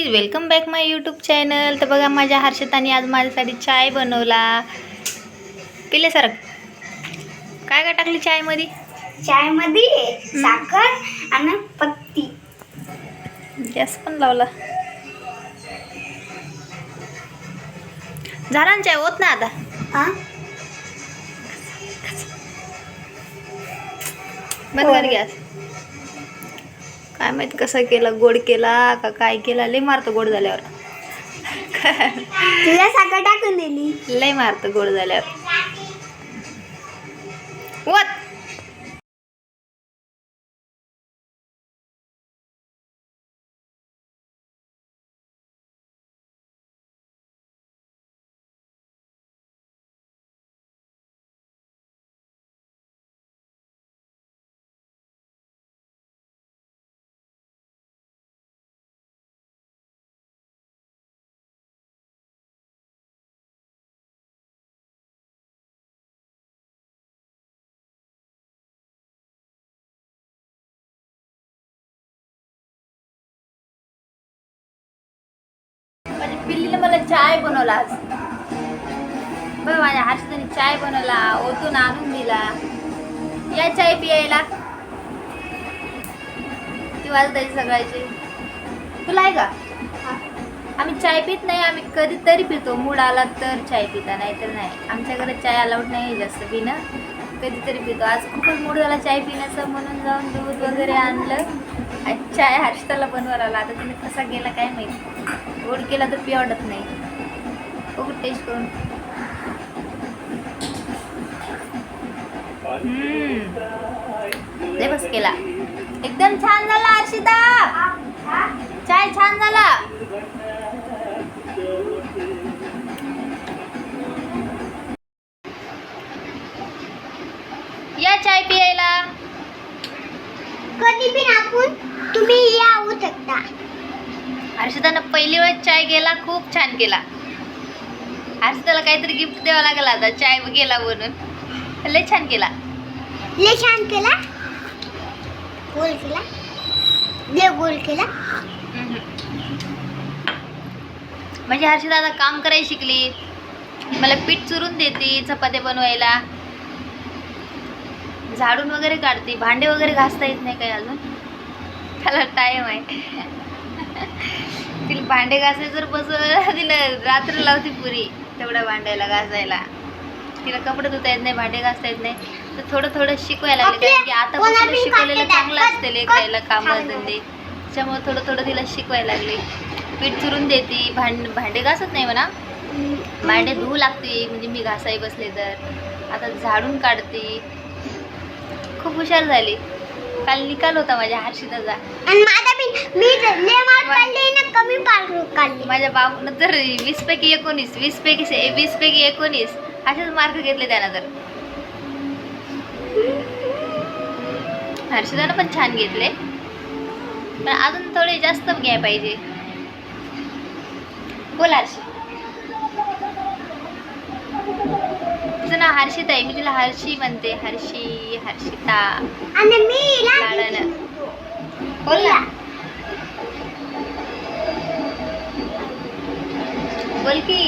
Guys welcome back my YouTube channel तर बघा माझ्या हर्षताने आज माझ्यासाठी चाय बनवला. पिले सर काय काय टाकली चायमध्ये? चायमध्ये साखर आणि पत्ती. गॅस पण लावला. झाला ना चाय? होत ना आता. हा बंद कर गॅस. काय माहीत कसा केला गोड केला का काय केला लय मारतो गोड झाल्यावर. तुला साखर टाकून दिली. लय मारतो गोड झाल्यावर. वत! पिल्लीने मला चाय बनवला आज. बघ माझ्या हर्षदाने चाय बनवला ओतून आणून दिला. या चाय पियायला. ती वाजतायची सगळ्याची तुला आहे का? आम्ही चाय पित नाही आम्ही कधीतरी पितो. मूड आला तर चाय पिता नाही तर नाही. आमच्या घरात चाय अलाउड नाही जास्त पिणं. कधीतरी पितो. आज खूपच मूड झाला चाय पिण्याचं. म्हणून जाऊन दूध वगैरे आणलं. आणि चाय हर्षदाला बनवायला आला. आता तिने कसा गेला काय माहिती. गोड केला तर पी आवडत नाही. बघू टेस्ट करून. हम्म. बस केला. एकदम छान झाला अर्षिता चाय छान झाला. या चाय पियायला. कधी पण आपण तुम्ही या शकता हर्षदानं पहिली वेळ चाय गेला खूप छान केला हर्षदाला काहीतरी गिफ्ट द्यावं लागेल आता चाय गेला म्हणून. लय छान केला. ले छान केला. गोल केला. ले गोल केला. म्हणजे हर्षदा आता काम करायला शिकली. मला पीठ चुरून देते चपात्या बनवायला. झाडून वगैरे काढते भांडे वगैरे घासता येत नाही काही अजून. त्याला टाईम आहे. तिला भांडे घासायचं जर बसवलं तिला रात्र लावते पुरी तेवढ्या भांड्याला घासायला. तिला कपडे धुता येत नाही भांडे घासता येत नाही. तर थोडं थोडं शिकवायला लागले कारण की आता शिकवलेलं चांगलं असतं कट- कामं. धंदे त्याच्यामुळे थोडं थोडं तिला शिकवायला लागले. पीठ चुरून देते भांड भांडे घासत नाही म्हणा. भांडे धुवू लागते म्हणजे मी घासाई बसले तर. आता झाडून काढते. खूप हुशार झाली. काल निकाल होता माझ्या हर्षिताचा. आणि माझा पण मी ले मार्क काढले ना कमी मार्क काढले. माझ्या बाबूनं तर वीस पैकी एकोणीस वीस पैकी से- वीस पैकी एकोणीस. असेच मार्क घेतले त्यानं तर. हर्षदानं पण छान घेतले. पण अजून थोडे जास्त घ्याय पाहिजे. बोल हर्षी तुझं नाव हर्षिता आहे. मी तिला हर्षी म्हणते. हर्षी हर्षिता. आणि मी हिला लाडानं बोल ना. बोल की.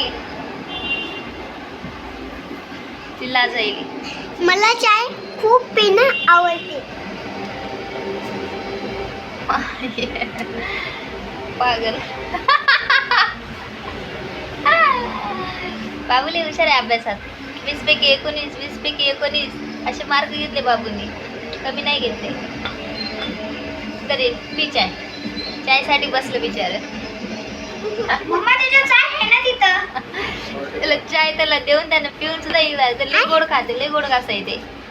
तिला जाईल. मला चाय खूप पिणं आवडते. पागल. बाबूले हुशार आहे अभ्यासात. वीस पैकी एकोणीस वीस पैकी एकोणीस असे मार्क घेतले बाबूंनी. कमी नाही घेतले. तरी पी चाय. चायसाठी बसलं बिचार. त्याला चाय त्याला देऊन त्यानं पिऊन सुद्धा येईल गोड खाते लय गोड घासा येते